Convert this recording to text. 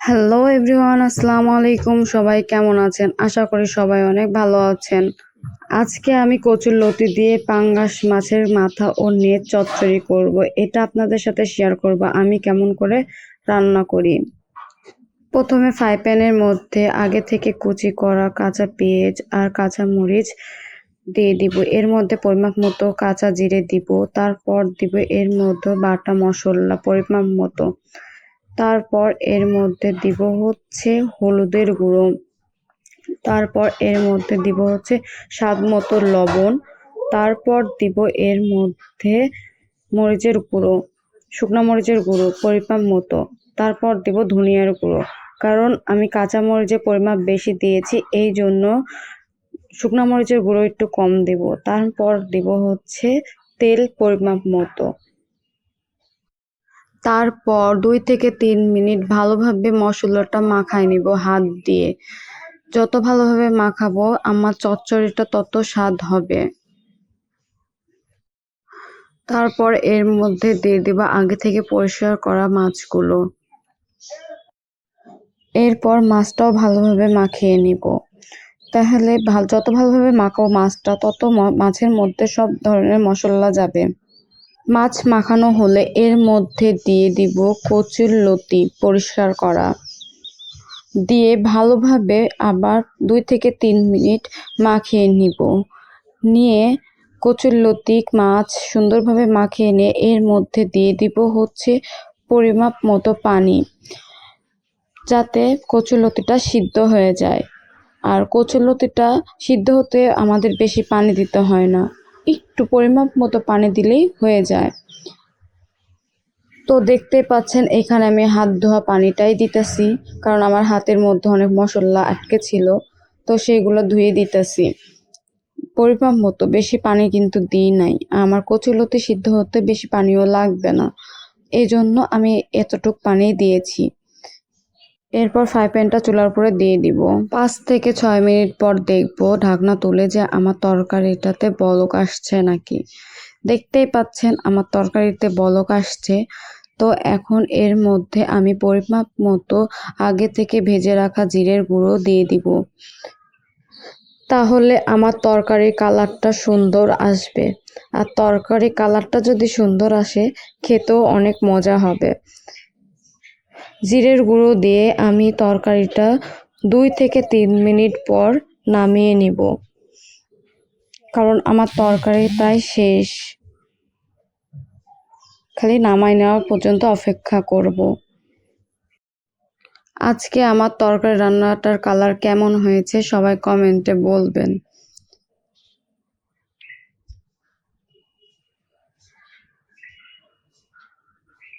Hello everyone আসসালামু আলাইকুম। সবাই কেমন আছেন? আশা করি সবাই অনেক ভালো আছেন। আজকে আমি কচুর লতি দিয়ে পাঙ্গাস মাছের মাথা ও নেট চচ্চড়ি করব। এটা আপনাদের সাথে শেয়ার করব। আমি কেমন করে রান্না করি। প্রথমে ফ্রাই প্যানের মধ্যে আগে থেকে কুচি করা কাঁচা পেঁয়াজ আর কাঁচা মরিচ দিয়ে দিব। এর মধ্যে পরিমাপ মতো কাঁচা জিরে দিব। তারপর দিব এর মধ্যে বাটা মশলা পরিমাপ মতো। তারপর এর মধ্যে দিব হচ্ছে হলুদের গুঁড়ো। তারপর এর মধ্যে দিব হচ্ছে স্বাদ মতো লবণ। তারপর দিব এর মধ্যে মরিচের গুঁড়ো, শুকনো মরিচের গুঁড়ো পরিমাপ মতো। তারপর দিব ধনিয়ার গুঁড়ো, কারণ আমি কাঁচা মরিচের পরিমাপ বেশি দিয়েছি, এই জন্য শুকনো মরিচের গুঁড়ো একটু কম দেব। তারপর দিব হচ্ছে তেল পরিমাপ মতো। তারপর দুই থেকে তিন মিনিট ভালোভাবে মশলাটা মাখাই নিব হাত দিয়ে। যত ভালোভাবে মাখাবো, আমার চচ্চড়িটা তত স্বাদ হবে। তারপর এর মধ্যে দিয়ে দিব আগে থেকে পরিষ্কার করা মাছগুলো। এরপর মাছটাও ভালোভাবে মাখিয়ে নিব। তাহলে ভালো যত ভালোভাবে মাখাবো মাছটা, তত মাছের মধ্যে সব ধরনের মশলা যাবে। মাছ মাখানো হলে এর মধ্যে দিয়ে দিব কচুর লতি পরিষ্কার করা। দিয়ে ভালোভাবে আবার দুই থেকে তিন মিনিট মাখিয়ে নিব। নিয়ে কচুর লতি, মাছ সুন্দরভাবে মাখিয়ে নিয়ে এর মধ্যে দিয়ে দিব হচ্ছে পরিমাপ মতো পানি, যাতে কচুলতিটা সিদ্ধ হয়ে যায়। আর কচুলতিটা সিদ্ধ হতে আমাদের বেশি পানি দিতে হয় না। একটু পরিমাপ মতো পানি দিলেই হয়ে যায়। তো দেখতে পাচ্ছেন, এখানে আমি হাত ধোয়া পানিটাই দিতেছি, কারণ আমার হাতের মধ্যে অনেক মশলা আটকে ছিল, তো সেগুলো ধুয়ে দিতেছি। পরিমাপ মতো বেশি পানি কিন্তু দিই নাই, আমার কচুলতি সিদ্ধ হতে বেশি পানিও লাগবে না। এই জন্য আমি এতটুক পানি দিয়েছি। এরপর ফ্রাই প্যানটা চুলার উপরে দিয়ে দিব। পাঁচ থেকে ছয় মিনিট পর দেখব ঢাকনা তুলে যে আমার তরকারিটাতে বলক আসছে নাকি। দেখতেই পাচ্ছেন আমার তরকারিতে বলক আসছে। তো এখন এর মধ্যে আমি পরিমাপ মতো আগে থেকে ভেজে রাখা জিরের গুঁড়ো দিয়ে দিব। তাহলে আমার তরকারির কালারটা সুন্দর আসবে। আর তরকারি কালারটা যদি সুন্দর আসে, খেতেও অনেক মজা হবে। জিরের গুঁড়ো দিয়ে আমি তরকারিটা দুই থেকে তিন মিনিট পর নামিয়ে নিব। কারণ আমার তরকারি প্রায় শেষ। খালি নামাই নেওয়া পর্যন্ত অপেক্ষা করব। আজকে আমার তরকারি রান্নাটার কালার কেমন হয়েছে সবাই কমেন্টে বলবেন।